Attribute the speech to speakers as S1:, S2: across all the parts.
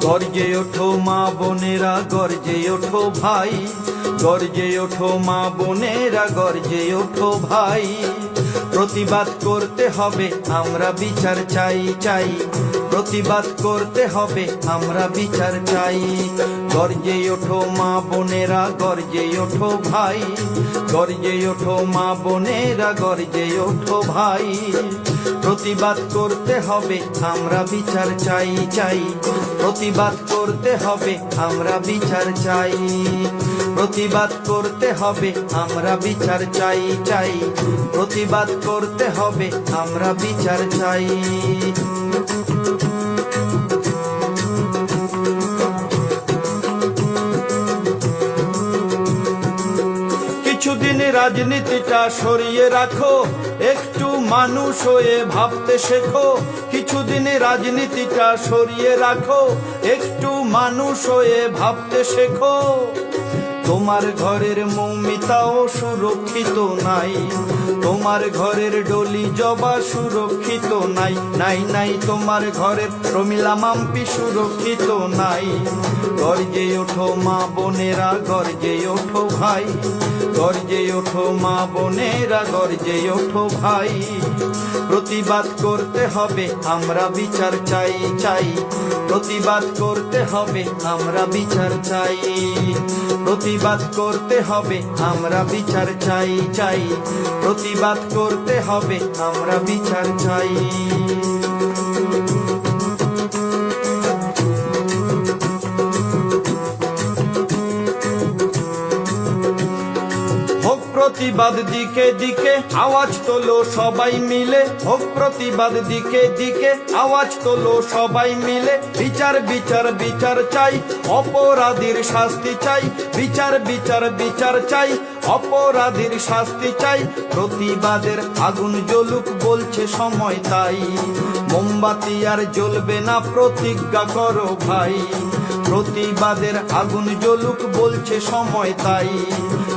S1: গর্জে ওঠো মা বোনেরা, গর্জে ওঠো ভাই। গর্জে ওঠো মা বোনেরা, গর্জে ওঠো ভাই। প্রতিবাদ করতে হবে, আমরা বিচার চাই চাই। প্রতিবাদ করতে হবে, আমরা বিচার চাই। গর্জে ওঠো মা বোনেরা, গর্জে ওঠো ভাই। গর্জে ওঠো মা বোনেরা, গর্জে ওঠো ভাই। প্রতিবাদ করতে হবে, আমরা বিচার চাই চাই। প্রতিবাদ করতে হবে, আমরা বিচার চাই। প্রতিবাদ করতে হবে, আমরা বিচার চাই চাই। প্রতিবাদ করতে হবে, আমরা বিচার চাই। কিছুদিন রাজনীতিটা সরিয়ে রাখো, একটু মানুষ হয়ে ভাবতে শেখো। কিছুদিন রাজনীতিটা সরিয়ে রাখো, একটু মানুষ হয়ে ভাবতে শেখো। তোমার ঘরের মৌমিতাও সুরক্ষিত নাই। তোমার ঘরের ডলি জবা সুরক্ষিত নাই। নাই নাই, তোমার ঘরের প্রমিলা মাম্পি সুরক্ষিত নাই। গর্জে ওঠো মা বোনেরা, গর্জে ওঠো ভাই। গর্জে ওঠো মা বোনেরা, গর্জে ওঠো ভাই। প্রতিবাদ করতে হবে, আমরা বিচার চাই চাই। প্রতিবাদ করতে হবে, আমরা বিচার চাই। প্রতিবাদ করতে হবে আমরা বিচার চাই চাই। প্রতিবাদ করতে হবে আমরা বিচার চাই। প্রতিবাদ দিকে দিকে আওয়াজ তোলো সবাই মিলে। হোক প্রতিবাদ দিকে দিকে আওয়াজ তোলো সবাই মিলে। বিচার বিচার বিচার চাই, অপরাধীর শাস্তি চাই। বিচার বিচার বিচার চাই, অপরাধীর শাস্তি চাই। প্রতিবাদের আগুন জ্বলুক বলছে সময় তাই। মোমবাতি আর জ্বলবে না প্রতিজ্ঞা করো ভাই। প্রতিবাদের আগুন জ্বলুক বলছে সময় তাই।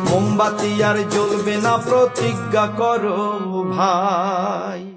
S1: মোমবাতি আর জ্বলবে না প্রতিজ্ঞা করো ভাই।